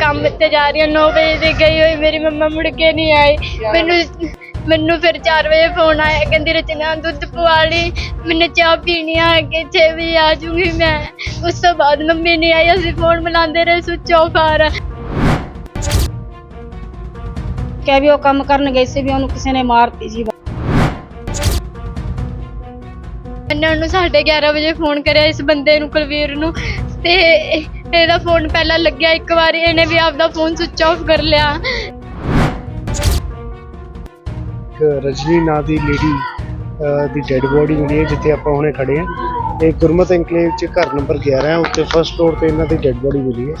ਕੰਮ ਤੇ ਜਾ ਰਹੀ ਹਾਂ 9 ਵਜੇ ਦੀ ਗਈ ਹੋਈ ਮੇਰੀ ਮੰਮਾ ਮੁੜ ਕੇ ਨਹੀਂ ਆਈ। ਮੈਨੂੰ ਮੈਨੂੰ ਫਿਰ 4 ਵਜੇ ਫੋਨ ਆਇਆ ਕਹਿੰਦੀ ਰਚਨਾ ਦੁੱਧ ਪਵਾ ਲਈ ਮੈਨੂੰ ਚਾਹ ਪੀਣੀ ਆ ਕਿ 6 ਵਜੇ ਆ ਜੂਗੀ ਮੈਂ। ਉਸ ਤੋਂ ਬਾਅਦ ਮੰਮੀ ਨਹੀਂ ਆਈ ਅਸੀਂ ਫੋਨ ਮਿਲਾਉਂਦੇ ਰਹੇ ਸੁੱਚ ਆਫ ਆ ਰਿਹਾ। ਕਹਿ ਵੀ ਉਹ ਕੰਮ ਕਰਨ ਗਈ ਸੀ ਵੀ ਉਹਨੂੰ ਕਿਸੇ ਨੇ ਮਾਰਤੀ ਜੀ ਇਹਨਾਂ ਨੂੰ 11:30 ਵਜੇ ਫੋਨ ਕਰਿਆ ਇਸ ਬੰਦੇ ਨੂੰ ਕੁਲਵੀਰ ਨੂੰ। ਤੇ ਇਹਦਾ ਫੋਨ ਪਹਿਲਾਂ ਲੱਗਿਆ ਇੱਕ ਵਾਰੀ ਇਹਨੇ ਵੀ ਆਪਦਾ ਫੋਨ ਸੁੱਚ ਆਫ ਕਰ ਲਿਆ। ਇੱਕ ਰਜਨੀ ਨਾਂ ਦੀ ਲੇਡੀ ਦੀ ਡੈੱਡ ਬੋਡੀ ਮਿਲੀ ਹੈ ਜਿੱਥੇ ਆਪਾਂ ਹੁਣੇ ਖੜੇ ਹਾਂ। ਇਹ ਗੁਰਮਤ ਐਨਕਲੇਵ ਚ ਘਰ ਨੰਬਰ 11 ਹੈ ਉੱਤੇ ਫਸਟ ਫਲੋਰ ਤੇ ਇਹਨਾਂ ਦੀ ਡੈੱਡ ਬੋਡੀ ਮਿਲੀ ਹੈ।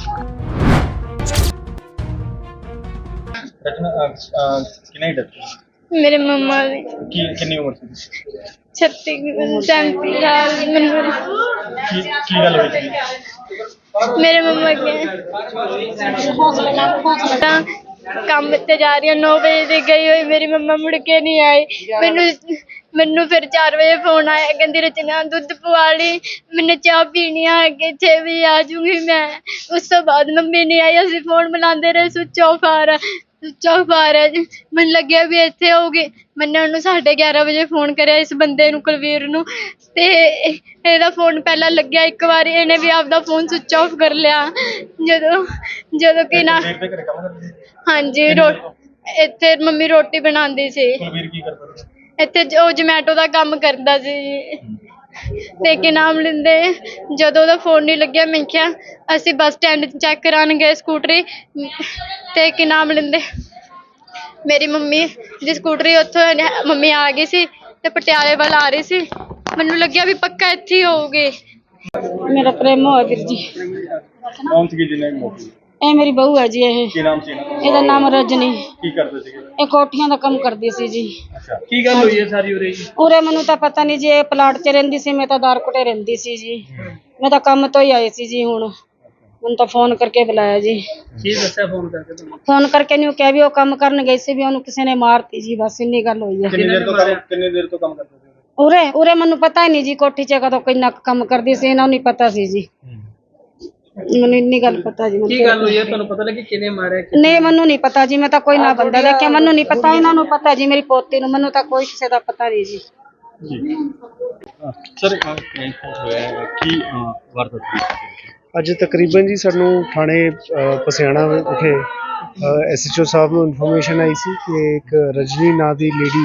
ਰਚਨਾ ਕਿੰਨਾ ਡਰ ਮੇਰੇ ਮੰਮਾ ਦੀ। ਕੀ ਕਿੰਨੀ ਉਮਰ ਸੀ? 36 37 ਸਾਲ ਮੈਨੂੰ। ਕੀ ਕੀ ਗੱਲ ਹੋਈ ਸੀ? ਮੇਰੇ ਮੰਮਾ ਕੇ ਤਾਂ ਕੰਮ ਤੇ ਜਾ ਰਹੀ ਹਾਂ 9 ਵਜੇ ਦੀ ਗਈ ਹੋਈ, ਮੇਰੀ ਮੰਮਾ ਮੁੜ ਕੇ ਨਹੀਂ ਆਈ। ਮੈਨੂੰ ਮੈਨੂੰ ਫਿਰ 4 ਵਜੇ ਫੋਨ ਆਇਆ, ਕਹਿੰਦੀ, ਰਚਨਾ, ਦੁੱਧ ਪਵਾ ਲਈ। ਮੈਨੂੰ ਚਾਹ ਪੀਣੀ ਆ ਕਿ 6 ਵਜੇ ਆ ਜੂਗੀ ਮੈਂ। ਉਸ ਤੋਂ ਬਾਅਦ ਮੰਮੀ ਨਹੀਂ ਆਈ, ਅਸੀਂ ਫੋਨ ਮਿਲਾਉਂਦੇ ਰਹੇ ਸੁੱਚ ਆਫ ਆ ਰਿਹਾ। ਰਿਹਾ ਜੀ। ਮੈਨੂੰ ਲੱਗਿਆ ਵੀ ਇੱਥੇ ਹੋਊਗੀ ਮੈਨੇ ਉਹਨੂੰ 11:30 ਵਜੇ ਫੋਨ ਕਰਿਆ ਇਸ ਬੰਦੇ ਨੂੰ ਕੁਲਵੀਰ ਨੂੰ। ਤੇ ਇਹਦਾ ਫੋਨ ਪਹਿਲਾਂ ਲੱਗਿਆ ਇੱਕ ਵਾਰੀ। ਇਹਨੇ ਵੀ ਆਪਦਾ ਫੋਨ ਸੁੱਚ ਆਫ ਕਰ ਲਿਆ। ਜਦੋਂ ਜਦੋਂ ਕਿ ਨਾ ਦੇਰ ਦੇ ਘਰੇ ਕੰਮ ਕਰਦੇ ਸੀ? ਹਾਂਜੀ ਰੋ ਇੱਥੇ ਮੰਮੀ ਰੋਟੀ ਬਣਾਉਂਦੀ ਸੀ। ਕੁਲਵੀਰ ਕੀ ਕਰਦਾ ਸੀ? ਇੱਥੇ ਜੋ ਜਮੈਟੋ ਦਾ ਕੰਮ ਕਰਦਾ ਸੀ ਜੀ। ਤੇ ਕੀ ਨਾਮ ਲੈਂਦੇ। ਜਦੋਂ ਉਹਦਾ ਫੋਨ ਨਹੀਂ ਲੱਗਿਆ, ਮੈਂ ਕਿਹਾ, ਅਸੀਂ ਬੱਸ ਸਟੈਂਡ ਚੈੱਕ ਕਰਾਉਣ ਗਏ ਸਕੂਟਰੀ ਤੇ ਕੀ ਨਾਮ ਲੈਂਦੇ? ਮੇਰੀ ਮੰਮੀ ਦੀ ਸਕੂਟਰੀ ਉੱਥੋਂ ਇਹਨੇ- ਮੰਮੀ ਆ ਗਈ ਸੀ ਤੇ ਪਟਿਆਲੇ ਵੱਲ ਆ ਰਹੀ ਸੀ। ਮੈਨੂੰ ਲੱਗਿਆ ਵੀ ਪੱਕਾ ਇੱਥੇ ਹੀ ਹੋਊਗੀ। ਮੇਰਾ ਪ੍ਰੇਮ ਹੋਇਆ ਵੀਰ ਜੀ। ਕੌਣ ਸੀ ਜਿਹਨੇ ਮੌਤ? ਇਹ ਮੇਰੀ ਬਹੂ ਹੈ ਜੀ ਇਹ। ਕੀ ਨਾਮ ਸੀ ਇਹਨਾਂ ਦਾ? ਇਹਦਾ ਨਾਮ ਰਜਨੀ। ਕੀ ਕਰਦੇ ਸੀਗੇ? ਇਹ ਕੋਠੀਆਂ ਦਾ ਕੰਮ ਕਰਦੀ ਸੀ ਜੀ। ਅੱਛਾ। ਕੀ ਗੱਲ ਹੋਈ ਹੈ ਸਾਰੀ ਉਰੇ ਜੀ? ਉਰੇ ਮੈਨੂੰ ਤਾਂ ਪਤਾ ਨਹੀਂ ਜੀ ਇਹ ਪਲਾਟ 'ਚ ਰਹਿੰਦੀ ਸੀ ਮੈਂ ਤਾਂ ਦਾਰਕੋਟੇ ਰਹਿੰਦੀ ਸੀ ਜੀ। ਮੈਂ ਤਾਂ ਕੰਮ ਤੋਂ ਹੀ ਆਈ ਸੀ ਜੀ ਹੁਣ। ਮੈਨੂੰ ਤਾਂ ਫੋਨ ਕਰਕੇ ਬੁਲਾਇਆ ਜੀ। ਕੀ ਦੱਸਿਆ ਫੋਨ ਕਰਕੇ ਤੁਹਾਨੂੰ? ਫੋਨ ਕਰਕੇ ਨਹੀਂ ਕਿਹਾ ਵੀ ਉਹ ਕੰਮ ਕਰਨ ਗਈ ਸੀ ਵੀ ਉਹਨੂੰ ਕਿਸੇ ਨੇ ਮਾਰਤੀ ਜੀ ਬਸ ਇੰਨੀ ਗੱਲ ਹੋਈ ਹੈ। ਕਿੰਨੀ ਦੇਰ ਤੋਂ ਕੰਮ ਕਿੰਨੇ ਦੇਰ ਤੋਂ ਕੰਮ ਕਰਦੇ ਸੀ ਉਰੇ? ਉਰੇ ਮੈਨੂੰ ਪਤਾ ਹੀ ਨਹੀਂ ਜੀ ਕੋਠੀ 'ਚ ਕਦੋਂ ਕਿੰਨਾ ਕੁ ਕੰਮ ਕਰਦੀ ਸੀ ਇਹਨਾਂ ਨੂੰ ਨਹੀਂ ਪਤਾ ਸੀ ਜੀ। ਮੈਨੂੰ ਇੰਨੀ ਗੱਲ ਪਤਾ ਜੀ ਕੀ ਗੱਲ ਹੋਈ ਹੈ ਤੁਹਾਨੂੰ ਪਤਾ ਲੱਗੀ ਕਿਹਨੇ ਮਾਰਿਆ ਨਹੀਂ ਮੈਨੂੰ ਨਹੀਂ ਪਤਾ ਜੀ ਮੈਂ ਤਾਂ ਕੋਈ ਨਾ ਬੰਦਾ ਦੇਖਿਆ ਮੈਨੂੰ ਨਹੀਂ ਪਤਾ ਇਹਨਾਂ ਨੂੰ ਪਤਾ ਜੀ ਮੇਰੀ ਪੋਤੀ ਨੂੰ ਮੈਨੂੰ ਤਾਂ ਕੋਈ ਕਿਸੇ ਦਾ ਪਤਾ ਨਹੀਂ ਜੀ। ਜੀ। ਸਰ ਕ੍ਰਾਈਮ ਹੋਇਆ ਹੈ ਕੀ ਵਾਰਦਾਤ ਹੋਈ? ਅੱਜ ਤਕਰੀਬਨ ਜੀ ਸਾਨੂੰ ਥਾਣੇ ਅ, ਪਸਿਆਣਾ ਵਿਖੇ ਐਸਐਚਓ ਸਾਹਿਬ ਨੂੰ ਇਨਫੋਰਮੇਸ਼ਨ ਆਈ ਸੀ ਕਿ ਇੱਕ ਰਜਨੀ ਨਾਂ ਦੀ ਲੇਡੀ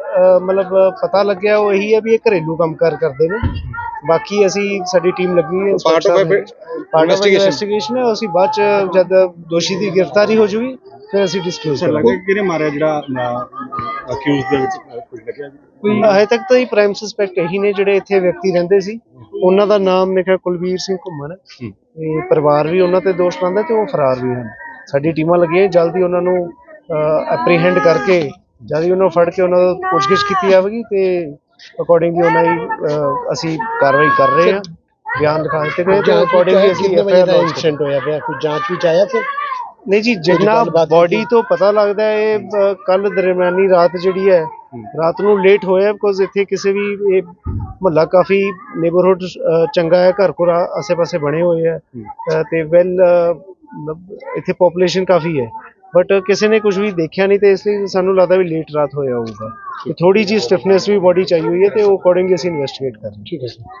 ਮਤਲਬ ਪਤਾ ਲੱਗਿਆ ਉਹ ਇਹੀ ਹੈ ਵੀ ਇਹ ਘਰੇਲੂ ਕੰਮਕਾਰ ਕਰਦੇ ਨੇ। ਬਾਕੀ ਅਸੀਂ ਸਾਡੀ ਟੀਮ ਲੱਗੀ ਹੈ ਪਾਰਟ ਆਫ ਇਨਵੈਸਟੀਗੇਸ਼ਨ। ਹੈ ਅਸੀਂ ਬਾਅਦ ਚ ਜਦ ਦੋਸ਼ੀ ਦੀ ਗ੍ਰਿਫਤਾਰੀ ਹੋ ਜੂਗੀ ਫਿਰ ਅਸੀਂ ਡਿਸਕਲੋਜ਼ ਕਰਾਂਗੇ। ਕਿਹਨੇ ਮਾਰਿਆ ਜਿਹੜਾ ਅਕਿਊਜ਼ ਦੇ ਵਿੱਚ ਕੁਝ ਲੱਗਿਆ ਜੀ ਹਜੇ ਤੱਕ ਤਾਂ ਇਹ ਪ੍ਰਾਈਮ ਸਸਪੈਕਟ ਇਹੀ ਨੇ ਜਿਹੜੇ ਇੱਥੇ ਵਿਅਕਤੀ ਰਹਿੰਦੇ ਸੀ। ਉਹਨਾਂ ਦਾ ਨਾਮ ਮੇਰੇ ਖਿਆਲ ਕੁਲਵੀਰ ਸਿੰਘ ਘੁੰਮਣ ਹੈ। ਤੇ ਪਰਿਵਾਰ ਵੀ ਉਹਨਾਂ ਤੇ ਦੋਸ਼ ਲਾਉਂਦਾ ਤੇ ਉਹ ਫਰਾਰ ਵੀ ਹਨ। ਸਾਡੀ ਟੀਮਾਂ ਲੱਗੀਆਂ ਜਲਦੀ ਉਹਨਾਂ ਨੂੰ ਐਪਰੀਹੈਂਡ ਕਰਕੇ ਜਲਦੀ ਉਹਨਾਂ ਫੜ ਕੇ ਉਹਨਾਂ ਤੋਂ ਪੁੱਛਗਿੱਛ ਕੀਤੀ ਜਾਵੇਗੀ ਤੇ ਅਕੋਰਡਿੰਗਲੀ ਉਹਨਾਂ ਦੀ ਅਹ, ਅਸੀਂ ਕਾਰਵਾਈ ਕਰ ਰਹੇ ਹਾਂ ਬਿਆਨ ਲਿਖਾ ਦਿੱਤੇ ਗਏ ਤੇ ਅਕੋਰਡਿੰਗਲੀ ਅਸੀਂ ਕਿੰਨੇ ਵਜੇ ਦਾ ਇਨਸੀਡੈਂਟ ਹੋਇਆ ਪਿਆ? ਕੋਈ ਜਾਂਚ ਵਿੱਚ ਆਇਆ ਫਿਰ? ਨਹੀਂ ਜੀ ਜਿੰਨਾ ਗੱਲਬਾਤ ਬੋਡੀ ਤੋਂ ਪਤਾ ਲੱਗਦਾ ਹੈ ਇਹ ਕੱਲ ਦਰਮਿਆਨੀ ਰਾਤ ਜਿਹੜੀ ਹੈ ਰਾਤ ਨੂੰ ਲੇਟ ਹੋਇਆ ਬਿਕੋਜ਼ ਇੱਥੇ ਕਿਸੇ ਵੀ ਇਹ ਮਹੱਲਾ ਕਾਫੀ ਨੇਬਰਹੁੱਡ ਚੰਗਾ ਹੈ ਘਰ ਘਰ ਆਸੇ-ਪਾਸੇ ਬਣੇ ਹੋਏ ਹੈ ਅ, ਤੇ ਵੈਲ ਇੱਥੇ ਪੋਪੂਲੇਸ਼ਨ ਕਾਫੀ ਹੈ। ਬਟ uh, ਕਿਸੇ ਨੇ ਕੁਝ ਵੀ ਦੇਖਿਆ ਨਹੀਂ ਤੇ ਇਸ ਲਈ ਸਾਨੂੰ ਲੱਗਦਾ ਵੀ ਲੇਟ ਰਾਤ ਹੋਇਆ ਹੋਊਗਾ। ਤੇ ਥੋੜੀ ਜੀ ਸਟਿਫਨੈਸ ਵੀ ਬੋਡੀ ਚਾਹੀ ਹੋਈ ਹੈ ਤੇ ਉਹ ਅਕੋਰਡਿੰਗਲੀ ਅਸੀਂ ਇਨਵੈਸਟੀਗੇਟ ਕਰ ਠੀਕ ਹੈ